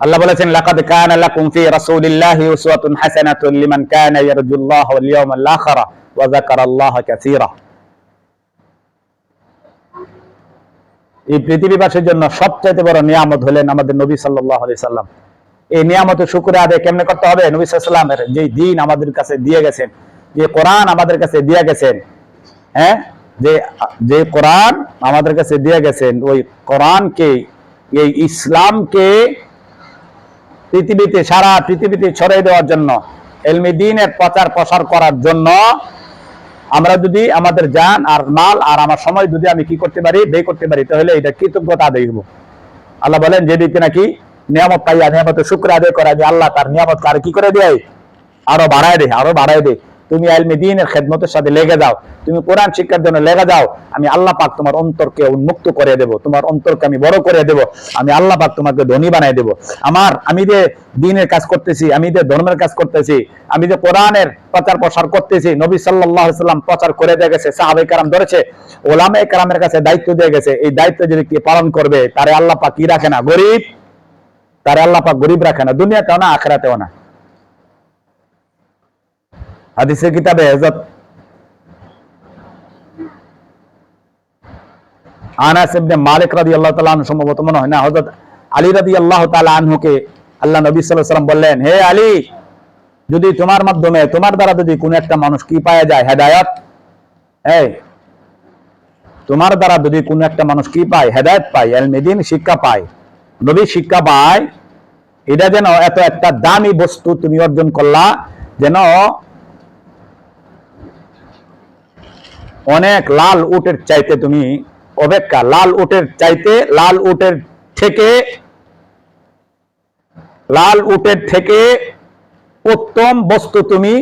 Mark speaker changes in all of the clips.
Speaker 1: আল্লাহ বলেছেন, লাকাদ কানা লাকুম ফি রাসূলিল্লাহি উসওয়াতুন হাসানাতুন লিমান কানা ইয়ারজুল্লাহ ওয়াল ইয়াওমাল আখিরা ওয়া যাকারাল্লাহা কাসীরা. এই পৃথিবীবাসীর জন্য সবচাইতে বড় নিয়ামত হলেন আমাদের নবী সাল্লাল্লাহু আলাইহি সাল্লাম। এই নিয়ামতের শুকরিয়া আদায় কেমনে করতে হবে? নবী সাল্লাল্লাহু আলাইহি যে দিন আমাদের কাছে দিয়ে গেছেন, যে কোরআন আমাদের কাছে দিয়ে গেছেন হ্যাঁ? যে যে কোরআন আমাদের কাছে দিয়ে গেছেন, ওই কোরআনকে, এই ইসলামকে পৃথিবীতে, সারা পৃথিবীতে ছড়িয়ে দেওয়ার জন্য, এলমি দিনের প্রচার প্রসার করার জন্য, আমরা যদি আমাদের জান আর মাল আর আমার সময় যদি আমি কি করতে পারি, ব্যয় করতে পারি, তাহলে এটা কৃতজ্ঞতা আদায় আল্লাহ বলেন, যে ব্যক্তি নাকি নিয়ামত পাইয়া, নিয়ামতের শুক্র আদায় করা যে আল্লাহ তার নিয়ামত আর কি করে দেয়? আরও বাড়ায় দে, আরও বাড়ায় দে। তুমি আলমী দিনের খেদমতের সাথে লেগে যাও। তুমি কোরআন শিক্ষার জন্য লেগে যাও, আমি আল্লাহ পাক তোমার অন্তরকে উন্মুক্ত করে দেব, তোমার অন্তরকে আমি বড় করে দেব, আমি আল্লাহ পাক তোমাকে ধনী বানাই দেব। আমার, আমি যে দিনের কাজ করতেছি, আমি যে ধর্মের কাজ করতেছি, আমি যে কোরআনের প্রচার প্রসার করতেছি, নবী সাল্লাহ সাল্লাম প্রচার করে দিয়ে গেছে সাহাবে কারাম ধরেছে ওলামে কারামের কাছে দায়িত্ব দিয়ে গেছে, এই দায়িত্ব যদি কি পালন করবে, তারে আল্লাহ পাক কি রাখে না, গরিব, তারে আল্লাহ পাক গরিব রাখে না, দুনিয়াতেও না, আখেরাতেও না। হাদিসের কিতাবে হযরত আনাস ইবনে মালিক রাদিয়াল্লাহু তাআলা আনহু সম্ভবত মনে হয় না, হযরত আলী রাদিয়াল্লাহু তাআলা আনহুকে আল্লাহ নবী সাল্লাল্লাহু আলাইহি বললেন, হে আলী, যদি তোমার মাধ্যমে, তোমার দ্বারা যদি একটা মানুষ কি পাওয়া যায়? এই, তোমার দ্বারা যদি একটা মানুষ কি পায়? হেদায়েত পায় এলমেদিন শিক্ষা পায়। নবী শিক্ষা পায়, এটা যেন এত একটা দামি বস্তু তুমি অর্জন করলা, যেন অনেক লাল উটের চাইতে তুমি অপেক্ষা, লাল উটের চাইতে লাল উটের থেকে, লাল উটের থেকে উত্তম বস্তু তুমি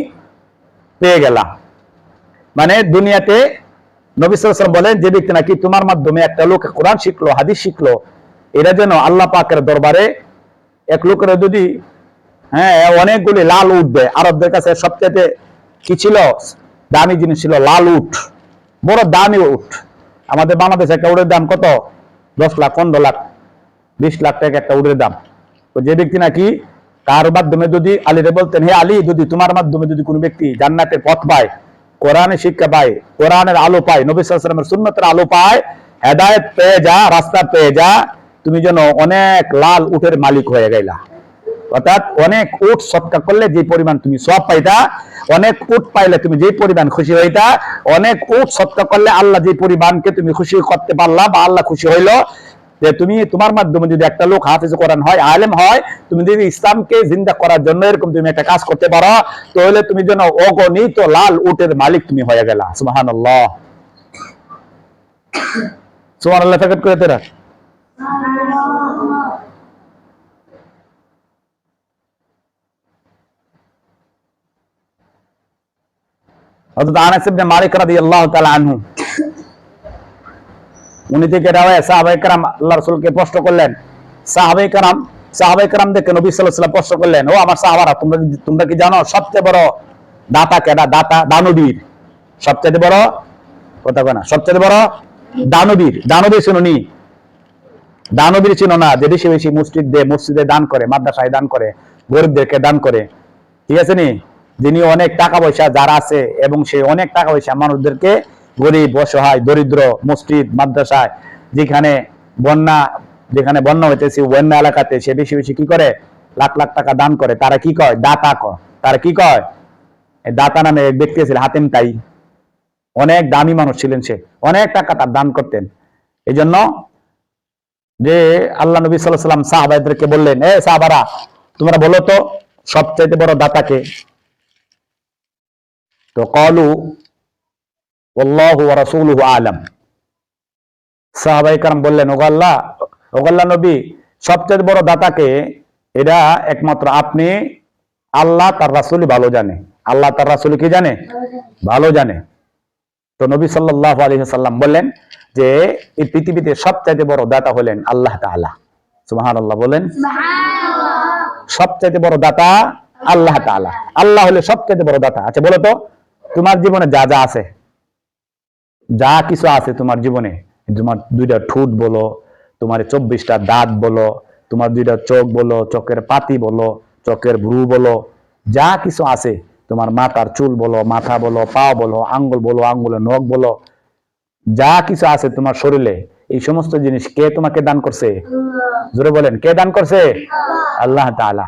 Speaker 1: পেয়ে গেলা। মানে দুনিয়াতে নবী সাল্লাল্লাহু বলেন, যে ব্যক্তি নাকি তোমার মাধ্যমে একটা লোক কোরআন শিখলো, হাদিস শিখলো, এরা যেন আল্লাহ পাকের দরবারে এক লোকের যদি হ্যাঁ অনেকগুলি লাল উঠ দেয়, আরবদের কাছে সবচেয়ে কি ছিল? দামি জিনিস ছিল লাল উঠ বড় দামি উঠ আমাদের বাংলাদেশে একটা উটের দাম কত? দশ লাখ, পনেরো লাখ, বিশ লাখ টাকা একটা উটের দাম। তো যে ব্যক্তি নাকি কার মাধ্যমে যদি আলীরে বলতেন, হে আলী, যদি তোমার মাধ্যমে যদি কোনো ব্যক্তি জান্নাতের পথ পায় কোরআনের শিক্ষা পায়, কোরআনের আলো পায়, নবী সাল্লামের সুন্নতের আলো পায়, হেদায়ত পেয়ে যা, রাস্তা পেয়ে যা, তুমি যেন অনেক লাল উটের মালিক হয়ে গেলা। অর্থাৎ অনেক উট সৎকার করলে যে পরিমাণ তুমি সব পাইতা, অনেক উট পাইলে তুমি যে পরিমাণ খুশি হইতা, অনেক উট সৎকার করলে আল্লাহ যে পরিমাণকে তুমি খুশি করতে পারলা বা আল্লাহ খুশি হইল, যে তুমি তোমার মাধ্যমে যদি একটা লোক হাফিজ কোরআন হয়, আলেম হয়, তুমি যদি ইসলামকে জিন্দা করার জন্য এরকম তুমি একটা কাজ করতে পারো, তাহলে তুমি যেন অগণিত লাল উটের মালিক তুমি হয়ে গেলা। সুবাহান আল্লাহ সুবাহ আল্লাহ করে তেরা। হযরত আনাস ইবনে মালিক রাদিয়াল্লাহু তাআলা আনহু উনি থেকে রাওয়ায় সাহাবায়ে کرام আল্লাহ রাসূলকে প্রশ্ন করলেন সাহাবায়ে کرام সাহাবায়ে کرام দেখে নবী সাল্লাল্লাহু আলাইহি ওয়াসাল্লাম প্রশ্ন করলেন ও আমার সাহাবারা তোমরা কি- তোমরা কি জানো সবচেয়ে বড় দাতা কেডা দাতা দানবীর সবচেয়ে বড় কথা কয় না সবচেয়ে বড় দানবীর দানবীর শুনুনি দানবীর ছিল না যে বেশি বেশি মসজিদ দে মসজিদে দান করে মাদ্রাসায় দান করে গরিবদেরকে দান করে ঠিক আছে নি যিনি অনেক টাকা পয়সা যারা আছে এবং সে অনেক টাকা পয়সা মানুষদেরকে গরিব, অসহায়, দরিদ্র মসজিদ, মাদ্রাসায়, যেখানে বন্যা যেখানে বন্যা হইতেছে, বন্যা এলাকাতে সে বেশি বেশি কি করে? লাখ লাখ টাকা দান করে। তারা কি কয়? দাতা কয়। তারা কি কয়? দাতা নামে এক ব্যক্তি ছিল হাতেম তাই। অনেক দামি মানুষ ছিলেন সে। অনেক টাকা তার দান করতেন। এই জন্য যে আল্লাহ নবী সাল্লাহ সাল্লাম সাহাবাদেরকে বললেন, এ সাহাবারা, তোমরা বলো তো, সবচাইতে বড় দাতাকে তো কলু আল্লাহ রাসূলুহু আলাম। সাহাবাই কারাম বললেন ওগাল্লাহ ওগাল্লাহ নবী সবচেয়ে বড় দাতাকে এটা একমাত্র আপনি আল্লাহ তার রাসূলই ভালো জানে। আল্লাহ তার রাসূল কি জানে? ভালো জানে। তো নবী সাল্লাল্লাহু আলাইহি সাল্লাম বললেন যে এই পৃথিবীতে সবচাইতে বড় দাতা হলেন আল্লাহ তাআলা। সুবহানাল্লাহ বলেন। সবচাইতে বড় দাতা আল্লাহ তাআলা। আল্লাহ হলে সবচাইতে বড় দাতা। আচ্ছা বলো তো। তোমার জীবনে যা যা আছে যা কিছু আছে তোমার জীবনে তোমার দুইটা ঠোঁট বলো তোমার চব্বিশটা দাঁত বলো তোমার দুইটা চোখ বলো চোখের পাতি বলো চোখের ভ্রু বলো যা কিছু আছে তোমার মাথার চুল বলো মাথা বলো পা বলো আঙ্গুল বলো আঙ্গুলের নখ বলো যা কিছু আছে তোমার শরীরে এই সমস্ত জিনিস কে তোমাকে দান করছে? জোরে বলেন কে দান করছে? আল্লাহ তাআলা।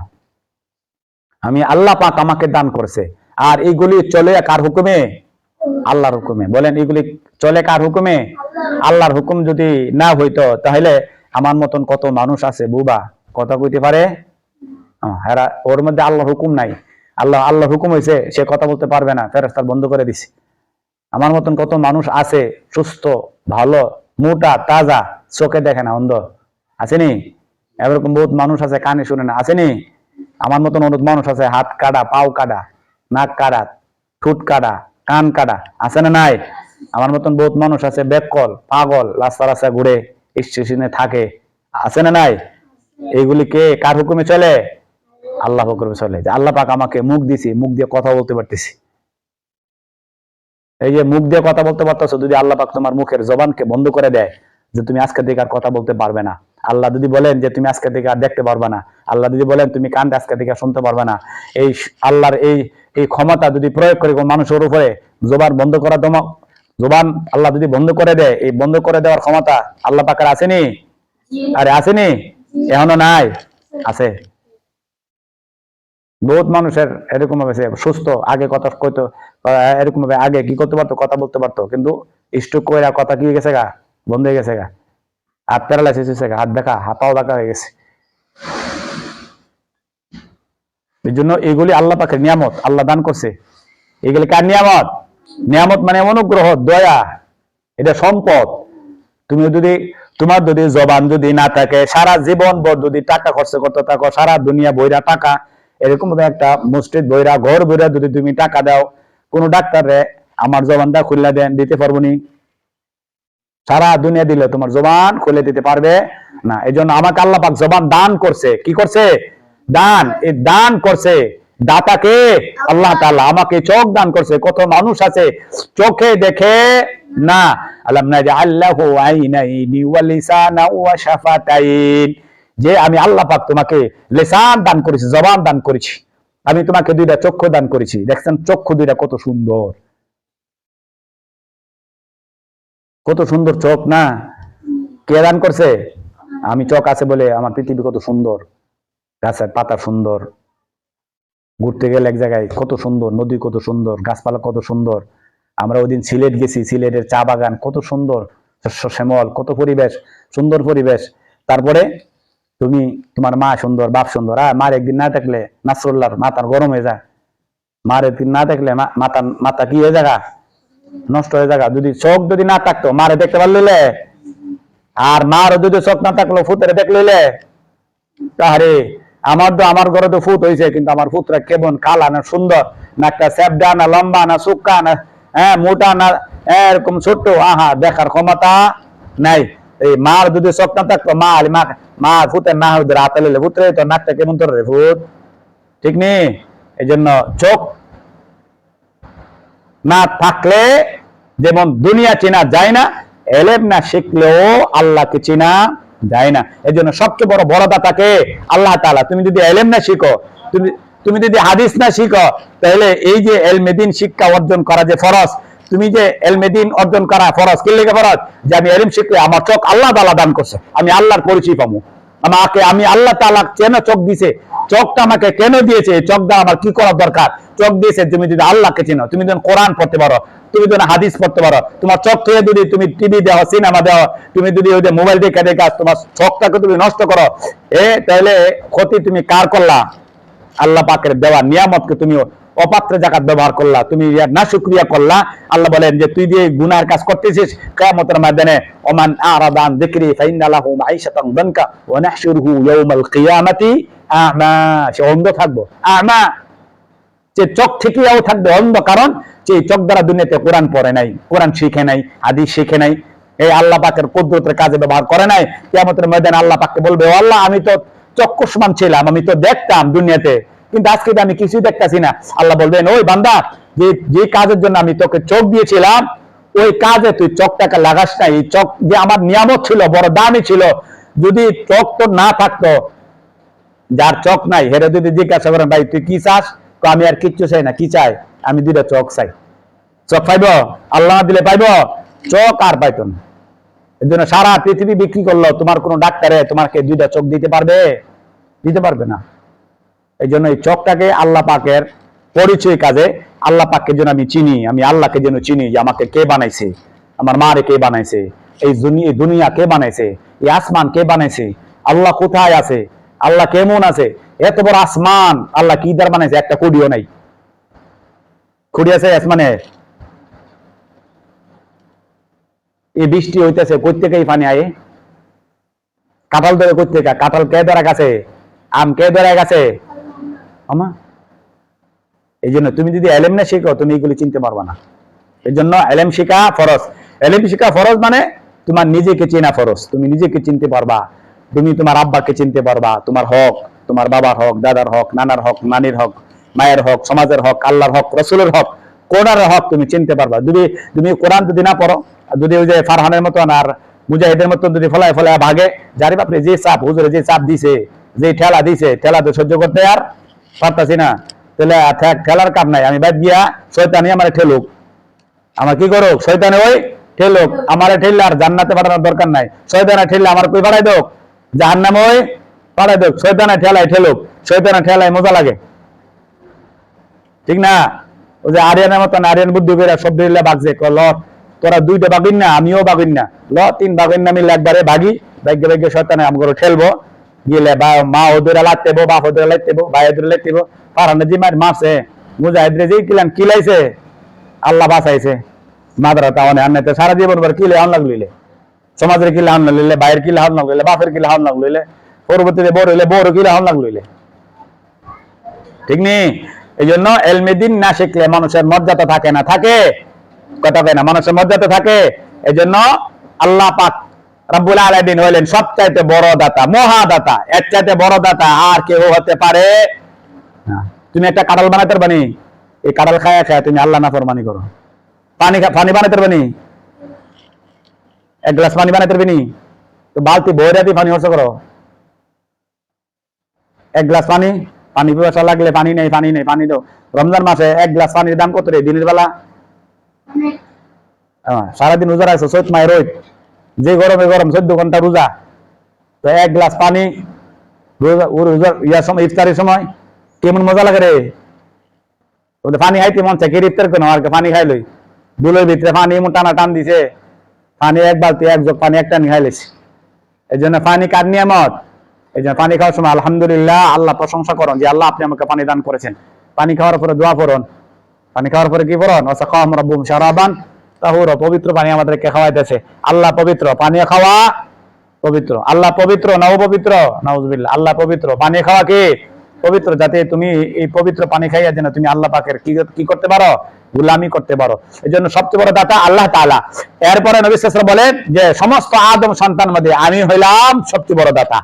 Speaker 1: আমি আল্লাহ পাক আমাকে দান করছে। আর এইগুলি চলে কার হুকুমে? আল্লাহর হুকুমে। বলেন, এগুলি চলে কার হুকুমে? আল্লাহর হুকুম যদি না হইতো, তাহলে আমার মতন কত মানুষ আছে, বুবা? কথা কইতে পারে? ওর মধ্যে আল্লাহর হুকুম নাই। আল্লাহ, আল্লাহর হুকুম হয়েছে সে কথা বলতে পারবে না ফেরেস্তার বন্ধ করে দিছি। আমার মতন কত মানুষ আছে, সুস্থ, ভালো, মোটা, তাজা, চোখে দেখে না, অন্ধ? আসেনি এরকম বহুত মানুষ আছে, কানে শুনে না। আসেনি আমার মতন অনেক মানুষ আছে, হাত কাটা, পাও কাটা। নাক কাটা ঠুট কাটা কান কাটা আছে না নাই? আমার মতন বহুত মানুষ আছে, বেকল, পাগল, রাস্তা রাস্তা ঘুরে স্টেশনে থাকে, আছে না নাই? এইগুলি কে? কার হুকুমে চলে? আল্লাহ হুকুমে চলে। যে আল্লাহ পাক আমাকে মুখ দিছি, মুখ দিয়ে কথা বলতে পারতেছি। এই যে মুখ দিয়ে কথা বলতে পারতেছো, যদি আল্লাহ পাক তোমার মুখের জবানকে বন্ধ করে দেয় যে তুমি আজকে থেকে আর কথা বলতে পারবে না। আল্লাহ যদি বলেন যে তুমি আজকে থেকে আর দেখতে পারবে না, আল্লাহ যদি বলেন তুমি কানটা আজকে থেকে শুনতে পারবে না, এই আল্লাহর এই এই ক্ষমতা যদি প্রয়োগ করে মানুষের উপরে জবান বন্ধ করা দমা, জবান আল্লাহ যদি বন্ধ করে দেয়, এই বন্ধ করে দেওয়ার ক্ষমতা আল্লাহ পাকের আসেনি? আরে আসেনি? এখনও নাই? আছে। বহুত মানুষের এরকম ভাবে সুস্থ, আগে কথা কইতো এরকম ভাবে আগে কি করতে পারতো, কথা বলতে পারতো, কিন্তু স্ট্রোক করে কথা কি গেছে গা? বন্ধ হয়ে গেছে গা। হাত প্যারালাইসিস হয়েছে গা। হাত দেখা হাত পাও দেখা হয়ে গেছে। এই জন্য এগুলি আল্লাহ পাকের নিয়ামত, আল্লাহ দান করছে। এগুলি কার নিয়ামত? নিয়ামত মানে অনুগ্রহ, দয়া। এটা সম্পদ। তুমি যদি, তোমার যদি জবান যদি না থাকে, সারা জীবন ভর যদি টাকা খরচ করতে থাকো, সারা দুনিয়া বইরা টাকা, এরকম একটা মসজিদ বইরা ঘর বইরা যদি তুমি টাকা দাও, কোন ডাক্তারে আমার জবানটা খুললা দেন, দিতে পারব নি। সারা দুনিয়া দিলে তোমার জবান খুলে দিতে পারবে না। এই জন্য আমাকে আল্লাহ পাক জবান দান করছে। কি করছে? দান। এই দান করছে। দাতাকে আল্লাহ তাআলা আমাকে চোখ দান করছে। কত মানুষ আছে চোখে দেখে না। আলাম আল্লাহু যে আমি আল্লাহ তোমাকে লিসান দান করেছি, জবান দান করেছি। আমি তোমাকে দুইটা চক্ষু দান করেছি। দেখছেন? চক্ষু দুইটা কত সুন্দর। কত সুন্দর চোখ না? কে দান করছে? আমি চোখ আছে বলে আমার পৃথিবী কত সুন্দর, গাছের পাতা সুন্দর। ঘুরতে গেলে এক জায়গায় কত সুন্দর, নদী কত সুন্দর, গাছপালা কত সুন্দর। আমরা ওইদিন সিলেট গেছি, সিলেটের চা বাগান কত সুন্দর, শস্য শ্যামল, কত পরিবেশ, সুন্দর পরিবেশ। তারপরে তুমি, তোমার মা সুন্দর, বাপ সুন্দর আর মার একদিন না দেখলে নাসরুল্লাহর মাথার গরম হয়ে যায়। মার একদিন না দেখলে মা- মাথা মাথা কি হয়ে যাগা নষ্ট হয়ে যাগা। যদি চোখ যদি না থাকতো মারে দেখতে পারলে আর মার যদি চোখ না থাকল ফুতেরে দেখলে তাহারে আমার তো আমার ঘরে তো ফুট হয়েছে কিন্তু আমার ফুতরা কেমন কালা না সুন্দর না একটা স্যাবডা না লম্বা না সুক্কা না হ্যাঁ মোটা না হ্যাঁ, এরকম ছোট্ট আহা দেখার ক্ষমতা নাই। এই মার যদি চোখ না থাকতো মা মা মা ফুতের না হইতে রাতে লেলে ফুতরে তো নাকটা কেমন তোর রে ফুট ঠিক নেই এই জন্য চোখ না থাকলে যেমন দুনিয়া চেনা যায় না, এলেম না শিখলেও আল্লাহকে চেনা যায় না। এই জন্য সবচেয়ে বড় বড়দাতাকে আল্লাহ তাআলা। তুমি যদি এলেম না শিখো, তুমি তুমি যদি হাদিস না শিখো, তাহলে এই যে এলমেদিন শিক্ষা অর্জন করা যে ফরজ, তুমি যে এলমেদিন অর্জন করা ফরজ কি লেগে ফরজ? যে আমি এলিম শিখলে আমার চোখ আল্লাহ তাআলা দান করছে, আমি আল্লাহর পরিচয় পাবো। আমাকে, আমি আল্লাহ তাআলা কেন চোখ দিছে? চোখটা আমাকে কেন দিয়েছে? এই চোখ দ্বারা আমার কি করা দরকার? চোখ দিয়েছে, তুমি যদি আল্লাহকে চেনো, তুমি যদি কোরআন পড়তে পারো, তুমি যদি হাদিস পড়তে পারো, তোমার চোখ থেকে যদি তুমি টিভি দেওয়া সিনেমা দেওয়া তুমি যদি ওই যে মোবাইল দেখে দেখে তোমার চোখটাকে তুমি নষ্ট করো, এ তাহলে ক্ষতি তুমি কার করলা? আল্লাহ পাকের দেওয়া নিয়ামতকে তুমি অপাত্রে জাকাত ব্যবহার করলা, তুমি না শুক্রিয়া করলা। আল্লাহ বলেন যে, তুই যে গুনার কাজ করতেছিস, কিয়ামতের ময়দানে, ওমান আরাদান যিকরি ফাইন্না লাহু মাঈশাতান দানকা, ওয়া নাহশুরুহু ইয়াউমাল কিয়ামাতি আমা, সে অন্ধ থাকব। আমা যে চোখ থেকেও থাকবে অন্ধ কারণ যে চোখ দ্বারা দুনিয়াতে কোরআন পড়ে নাই, কোরআন শিখে নাই, হাদিস শিখে নাই, এই আল্লাহ পাকের কুদরতের কাজে ব্যবহার করে নাই, কিয়ামতের ময়দানে আল্লাহ পাককে বলবে, ও আল্লাহ, আমি তো চক্ষুষ্মান ছিলাম আমি তো দেখতাম দুনিয়াতে, কিন্তু আজকে আমি কিছুই দেখতাছি না। আল্লাহ বলবেন, ওই বান্দা, যে যে কাজের জন্য আমি তোকে চোখ দিয়েছিলাম, ওই কাজে তুই চোখটাকে লাগাস না এই চোখ যে আমার নিয়ামত ছিল, বড় দামি ছিল, যদি চোখ তো না থাকতো, যার চোখ নাই, হেরে যদি জিজ্ঞাসা করেন, ভাই, তুই কি চাস? তো আমি আর কিচ্ছু চাই না। কি চাই? আমি দুইটা চোখ চাই। চোখ পাইব? আল্লাহ দিলে পাইব? চোখ আর পাইতো না। এই জন্য সারা পৃথিবী বিক্রি করল, তোমার কোনো ডাক্তারে তোমাকে দুইটা চোখ দিতে পারবে? দিতে পারবে না। এই জন্য এই চোখটাকে আল্লাহ পাকের পরিচয় কাজে আল্লাহ পাককে যেন আমি চিনি, আমি আল্লাহকে যেন চিনি যে আমাকে কে বানাইছে? আমার মারে কে বানাইছে? এই দুনিয়া কে বানাইছে? এই আসমান কে বানাইছে? আল্লাহ কোথায় আছে? আল্লাহ কেমন আছে? এত বড় আসমান, আল্লাহ কি দ্বার বানাইছে? একটা কুডিও নাই। কুড়ি আছে আসমানে? এই বৃষ্টি হইতেছে কোথেকে এই পানি আয়ে? কাঁঠাল ধরে কোথেকে কাঁঠাল কে ধরা গেছে? আম কে ধরা গেছে? আমা? এই জন্য তুমি যদি এলেম না শেখো, তুমি এগুলি চিনতে পারবা না। এই জন্য এলেম শেখা ফরজ। এলেম শেখা ফরজ মানে তোমার নিজেকে চেনা ফরজ। তুমি নিজেকে চিনতে পারবা। তুমি তোমার আব্বাকে চিনতে পারবা, তোমার হক। তোমার বাবার হক, দাদার হক, নানার হক, নানির হক, মায়ের হক, সমাজের হক, আল্লাহর হক, রসুলের হক, কোরআনের হক তুমি চিনতে পারবা। যদি, তুমি কোরআন যদি না পড়ো যদি ওই যে ফারহানের মতন আর মুজাহিদের মতন যদি ফলায় ফলায় ভাগে, যারে বাপরে যে চাপ, হুজুরে যে চাপ দিছে, যে ঠেলা দিছে, ঠেলা তো সহ্য করতে আর পারতাছি না। তাহলে ঠেলার কাম নাই। আমি বাদ গিয়া শয়তানি আমার ঠেলুক। আমার কি করুক? শয়তানে ওই ঠেলুক। আমার ঠেললে আর জান্নাতে পাঠানোর দরকার নাই। শয়তানে ঠেললে আমার কই পাঠাই দোক? জাহান্নাম ওই পাঠাই দোক শয়তানে ঠেলায় ঠেলুক, শয়তানে ঠেলায় মজা লাগে। ঠিক না? ওই যে আরিয়ানের মতন আরিয়ান বুদ্ধি করে সব দিলে বাগছে ক ল, তোরা দুইটা বাগিন না, আমিও বাগিন না। ল, তিন বাগিন না মিলে একবারে বাগি, ভাগ্য ভাগ্য শয়তানে আমগরে ঠেলবো। গিলে বা, মা ওদের লাইতেবো বাপ ওদের লাইতেবো ভাই ওদের লাইতেবো পারানে জি মার মারছে, মুজাহিদরে যে কিলাম কিলাইছে, আল্লাহ বাঁচাইছে। মাদ্রা তাওয়ানে আনতে সারা জীবন ভর কিলে আন লাগলিলে। সমাজের কিলে আন লাগলিলে, বাইরের কিলে আন লাগলিলে, বাপের কিলে আন লাগলিলে। পরবর্তীতে বড় হইলে বড় কিলে আন লাগলিলে ঠিক নেই এই জন্য এলমেদিন না শিখলে মানুষের মর্যাদা থাকে না, থাকে? কথা কয় না, মানুষের মর্যাদা থাকে? এই জন্য আল্লাহ পাক রব্বুল আলামিন হলেন সবচাইতে বড় দাতা মহাদাতা এর চাইতে বড় দাতা আর কেউ হতে পারে না। তুমি একটা কাঁঠাল বানাতে পারবানি এই কাঁঠাল খায়া খায়া তুমি আল্লাহ না ফরমানি করো। পানি পানি বানাতে পারবানি এক গ্লাস পানি বানাতে পারবি তো বালতি বইরা দিয়ে পানি হর্ষ করো। এক গ্লাস পানি পানি পিপাসা লাগলে পানি নেই পানি নেই, পানি দাও। রমজান মাসে এক গ্লাস পানির দাম কত রে? দিনের বেলা? সারাদিন রোজা রাখছো, চৈত মায়ের রোদ যে গরমে গরম, চোদ্দ ঘণ্টা রোজা। তো এক গ্লাস পানি, রোজা ইয়ার সময়, ইফতারের সময়, কেমন মজা লাগে রে? পানি খাইতে মন চাই ইফতার কেন আর পানি খাইলই দুলের ভিতরে পানি এমন টানা টান দিছে, পানি এক বালতি, এক জগ পানি একটা নিয়ে খাইলেছি এই জন্য পানি কার নিয়ামত? এই জন্য পানি খাওয়ার সময় আলহামদুলিল্লাহ আল্লাহ প্রশংসা করুন যে আল্লাহ আপনি আমাকে পানি দান করেছেন। পানি খাওয়ার পরে দোয়া করুন পানি খাওয়ার পরে কি করুন ওসা কম রব্বুম শারাবান। তাহুর পবিত্র পানি আমাদেরকে খাওয়াইতেছে। আল্লাহ পবিত্র। পানি খাওয়া পবিত্র। আল্লাহ পবিত্র নাও পবিত্র নাউজুবিল্লাহ। আল্লাহ পবিত্র। পানি খাওয়া কি? পবিত্র। যাতে তুমি এই পবিত্র পানি খাইয়া যেন তুমি আল্লাহ পাকের কি করতে পারো? গুলামি করতে পারো। এই জন্য সবচেয়ে বড় দাতা আল্লাহ তাআলা। এরপরে নবী সাল্লাল্লাহু আলাইহি ওয়াসাল্লাম বলেন যে, সমস্ত আদম সন্তান মধ্যে আমি হইলাম সবচেয়ে বড় দাতা।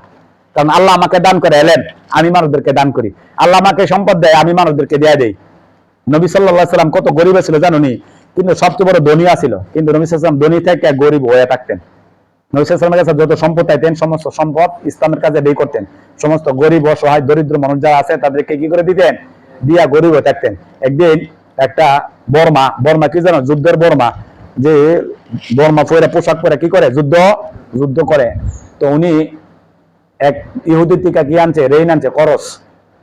Speaker 1: কারণ আল্লাহ আমাকে দান করে, এলেন। আমি মানুষদেরকে দান করি। আল্লাহ আমাকে সম্পদ দেয়, আমি মানুষদেরকে দেয়া দেই। নবী আলাইহি সাল্লাম কত গরিব ছিল জানুনি? কিন্তু সবচেয়ে বড় ধনিয়া ছিল কিন্তু নবী সাল্লাম ধনী থেকে গরিব হয়ে থাকতেন। নবী আলাইহি কাছে যত সম্পদ চাইতেন, সমস্ত সম্পদ ইসলামের কাজে ব্যয় করতেন। সমস্ত গরিব, অসহায়, দরিদ্র মানুষ যারা আছে, তাদেরকে কি করে দিতেন? দিয়া গরিব হয়ে থাকতেন। একদিন একটা বর্মা বর্মা কি জানো? যুদ্ধের বর্মা। যে বর্মা পরে পোশাক পরে কি করে? যুদ্ধ যুদ্ধ করে। তো উনি এক ইহুদি টিকা কি আনছে? রেইন আনছে, করস।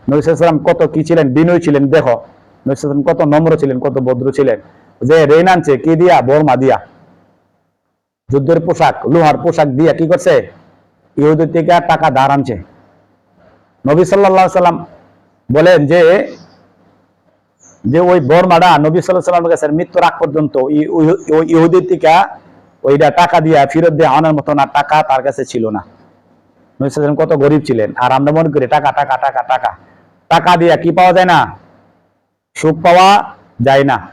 Speaker 1: নবিসাম কত কি ছিলেন? বিনয় ছিলেন, দেখো। নবিসাম কত নম্র ছিলেন, কত ভদ্র ছিলেন। যে রেইন আনছে, কি দিয়া? বর্মা দিয়া। যুদ্ধের পোশাক, লোহার পোশাক দিয়া কি করছে? ইহুদি টিকা টাকা ধার আনছে। নবী সাল্লাল্লাহু সাল্লাম বলেন যে যে ওই বর্মাটা নবী সাল্লাহ সাল্লামের কাছে মৃত্যুর আগ পর্যন্ত ওই ইহুদির টিকা ওইটা টাকা দিয়া ফেরত দিয়ে আনার মতো না টাকা তার কাছে ছিল না। নবী সাল্লাল্লাহু আলাইহি ওয়াসাল্লাম কত গরিব ছিলেন। আর আমরা মনে করি, টাকা টাকা টাকা টাকা। টাকা দিয়া কি পাওয়া যায় না? সুখ পাওয়া যায় না।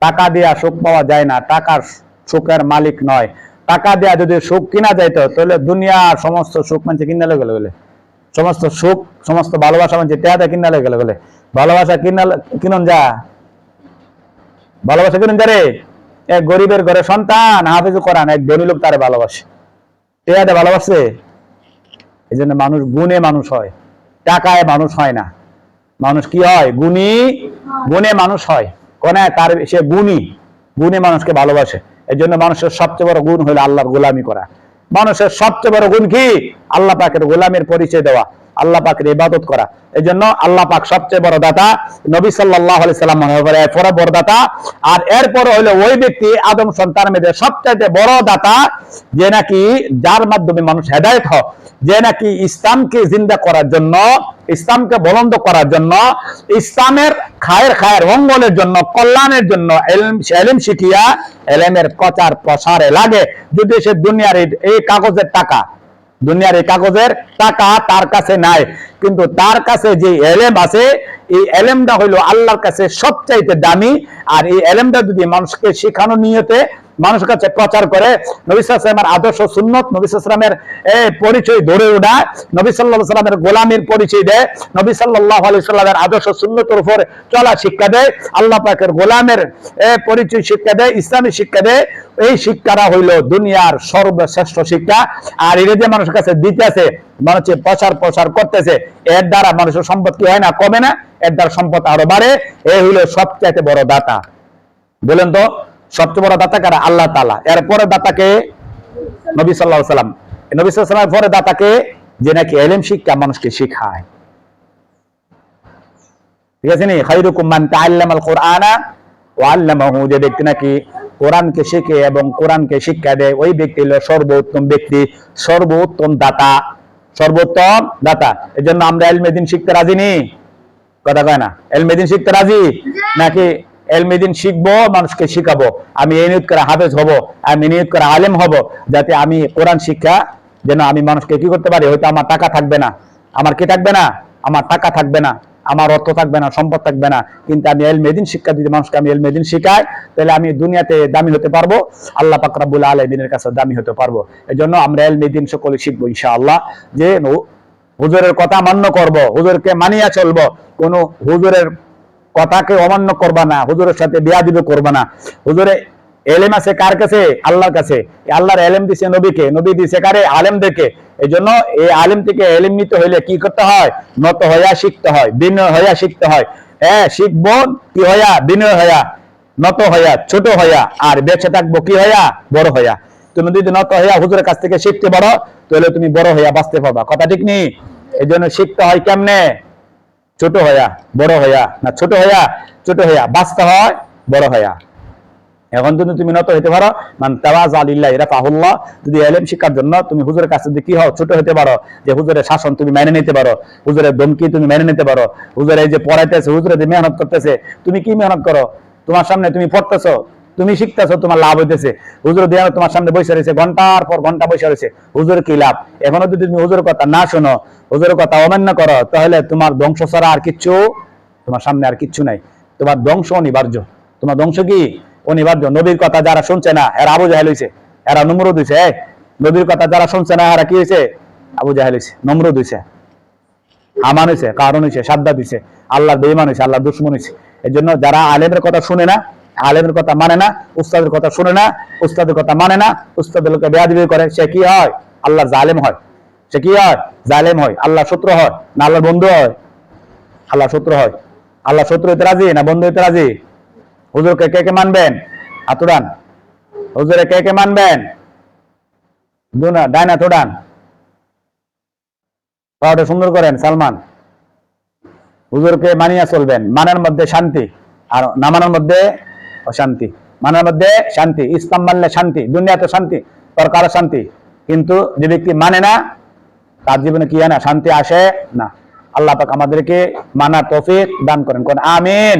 Speaker 1: টাকা দিয়া সুখ পাওয়া যায় না। টাকার সুখের মালিক নয়। টাকা দিয়া যদি সুখ কিনা যাইতো, তাহলে দুনিয়ার সমস্ত সুখ মানুষ কিনা লেগে গেলে। সমস্ত সুখ, সমস্ত ভালোবাসা মানুষ টেহাতে কিনা লেগে গেলে। ভালোবাসা কিনা কিনন যা। ভালোবাসা কিনুন যা রে। এক গরিবের ঘরে সন্তান, হাফিজ কোরআন, এক ধনী লোক তারে ভালোবাসে। টেহাতে ভালোবাসে? এই জন্য মানুষ গুণে মানুষ হয়। টাকায় মানুষ হয় না। মানুষ কি হয়? গুণী, গুণে মানুষ হয়। কোনে? তার সে গুণী। গুণে মানুষকে ভালোবাসে। এই জন্য মানুষের সবচেয়ে বড় গুণ হলো আল্লাহর গোলামি করা। মানুষের সবচেয়ে বড় গুণ কি? আল্লাহ পাকের গোলামের পরিচয় দেওয়া। আল্লাহ পাকের ইবাদত করা। এই জন্য আল্লাহ পাক সবচেয়ে বড় দাতা নবী সাল্লাহ সাল্লাম এরপরে বড় দাতা। আর এরপর হলো ওই ব্যক্তি আদম সন্তান মেয়েদের সবচাইতে বড় দাতা, যে নাকি যার মাধ্যমে মানুষ হেদায়ত হয়, যে নাকি ইসলামকে জিন্দা করার জন্য, ইসলামকে বলন্দ করার জন্য, ইসলামের খায়ের খায়ের মঙ্গলের জন্য, কল্যাণের জন্য এলম- শিখিয়া এলেমের প্রচার প্রসারে লাগে। যদি সে দুনিয়ার এই কাগজের টাকা দুনিয়ার এই কাগজের টাকা তার কাছে নাই। কিন্তু তার কাছে যে এলেম আছে, এই এলেমটা হইল আল্লাহর কাছে সবচাইতে দামি। আর এই এলেমটা যদি মানুষকে শেখানো নিয়তে মানুষের কাছে প্রচার করে নবী সাল্লামের আদর্শ সুন্নত, নবী সাল্লামের পরিচয় ধরে ওঠা নবী সাল্লাহ সাল্লামের গোলামীর পরিচয় দেয়, নবী সাল্লাহ আলি সাল্লামের আদর্শ সুন্নতের উপর চলা শিক্ষা দেয়, আল্লাহ পাকের গোলামের পরিচয় শিক্ষা দেয়, ইসলামী শিক্ষা দেয়, এই শিক্ষাটা হইল দুনিয়ার সর্বশ্রেষ্ঠ শিক্ষা। আর এটা যে মানুষের কাছে দিতেছে মানুষের প্রচার প্রসার করতেছে, এর দ্বারা মানুষের সম্পদ কি হয় না, কমে না? এর দ্বারা সম্পদ আরও বাড়ে এই হইল সবচাইতে বড় দাতা। বলেন তো সবচেয়ে বড় দাতা কারা? আল্লাহ তালা এরপরে দাতাকে নবী সাল্লাহ সাল্লাম। নবী সাল্লামের পরে দাতাকে যে নাকি এলেম শিক্ষা মানুষকে শিখায়। ঠিক আছে নি? তাআল্লামাল কুরআনা আল্লামাহু। যে ব্যক্তি নাকি কোরআনকে শিখে এবং কোরআনকে শিক্ষা দেয়, ওই ব্যক্তি হলো সর্বোত্তম ব্যক্তি, সর্বোত্তম দাতা। সর্বোত্তম দাতা। এজন্য আমরা এলমেদিন শিখতে রাজি নি? কথা কয় না? এলমেদিন শিখতে রাজি? নাকি এলমেদিন শিখব, মানুষকে শিখাবো। আমি এই নিয়ত করে হাফেজ হব, আমি নিয়ত করে আলেম হব, যাতে আমি কোরআন শিক্ষা যেন আমি মানুষকে কি করতে পারি? হয়তো আমার টাকা থাকবে না। আমার কি থাকবে না? আমার টাকা থাকবে না। আমার অর্থ থাকবে না, সম্পদ থাকবে না। কিন্তু আমি এল মেদিন শিক্ষা দিতে, মানুষকে আমি এল মেদিন শিখাই, তাহলে আমি দুনিয়াতে দামি হতে পারব। আল্লাহ পাকরাবুল আলমিনের কাছে দামি হতে পারব। এই জন্য আমরা এল মেদিন সকলে শিখব, ইনশাআল্লাহ। যে হুজুরের কথা মান্য করব, হুজুরকে মানিয়া চলবো। কোন হুজুরের কথাকে অমান্য করবা না, হুজুরের সাথে বিয়া দিবে করবা না। হুজুরে এলেম আছে কার কাছে? আল্লাহর কাছে। আল্লাহর এলেম দিছে নবীকে, নবী দিছে কারে? আলেমদেরকে। এই জন্য এই আলেম থেকে এলেম নিতে হইলে কি করতে হয়? নত হইয়া শিখতে হয়, বিনয় হইয়া শিখতে হয়। হ্যাঁ শিখব কি হইয়া? বিনয় হইয়া, নত হইয়া, ছোট হইয়া। আর বেঁচে থাকব কি হইয়া? বড় হইয়া। তুমি যদি নত হইয়া হুজুরের কাছ থেকে শিখতে পারো, তাহলে তুমি বড় হইয়া বাঁচতে পারবা। কথা ঠিক নেই? এই জন্য শিখতে হয় কেমনে? ছোট হইয়া, বড় হইয়া, না ছোট হইয়া ছোট হইয়া, বাঁচতে হয়, বড় হইয়া। এখন যদি তুমি নত হতে পারো। মান তাওয়াজ আলিল্লাহ এরা পাহুল্লাহ যদি এলেম শিক্ষার জন্য তুমি হুজুরের কাছে যদি কি হও, ছোট হতে পারো। যে হুজুরের শাসন তুমি মেনে নিতে পারো। হুজুরের ধমকি তুমি মেনে নিতে পারো। হুজুর এই যে পড়াইতেছে হুজুরে যে মেহনত করতেছে, তুমি কি মেহনত করো? তোমার সামনে তুমি পড়তেছো। তুমি শিখতেছো তোমার লাভ হইতেছে। হুজুর দিয়ে তোমার সামনে বসে রয়েছে ঘণ্টার পর ঘণ্টা বসে রয়েছে হুজুর কি লাভ? এখনও যদি তুমি হুজুরের কথা না শোনো হুজুরের কথা অমান্য করো তাহলে তোমার ধ্বংস ছাড়া আর কিচ্ছু তোমার সামনে আর কিচ্ছু নাই। তোমার ধ্বংস অনিবার্য। তোমার ধ্বংস কি? অনিবার্য। নবীর কথা যারা শুনছে না এরা আবু জাহেল হইছে। এরা নমরুদ এই, নবীর কথা যারা শুনছে না এরা কি হয়েছে আবু জাহেল হইছে নমরুদ হইছে। হামান হইছে কারণ হয়েছে সাদ্দাত হইছে। আল্লাহর বেইমান হইছে আল্লাহর দুশ্মন হয়েছে এই জন্য যারা আলেমের কথা শুনে না আলেমের কথা মানে না, উস্তাদের কথা শুনে না, উস্তাদের কথা মানে না, উস্তাদের লোকে বেয়াদিবি করে, সে কি হয়? আল্লাহর জালেম হয়। সে কি হয়? জালেম হয়। আল্লাহ শত্রু হয় না আল্লাহর বন্ধু হয়? আল্লাহ শত্রু হয়। আল্লাহ শত্রু হইতে রাজি না বন্ধু হইতে রাজি? হুজুরকে কে কে মানবেন? আতুরান। হুজুরে কে কে মানবেন? দুনা, ডাইনা তুডান পাওয়াটা সুন্দর করেন সালমান। হুজুরকে মানিয়া চলবেন। মানার মধ্যে শান্তি। আর না মানার মধ্যে অশান্তি মানের মধ্যে শান্তি, ইসলাম মানলে শান্তি, দুনিয়াতে শান্তি সরকার শান্তি। কিন্তু যে ব্যক্তি মানে না, তার জীবনে কি হয় না, শান্তি আসে না। আল্লাহ পাক আমাদেরকে মানা তৌফিক দান করেন। কোন আমিন।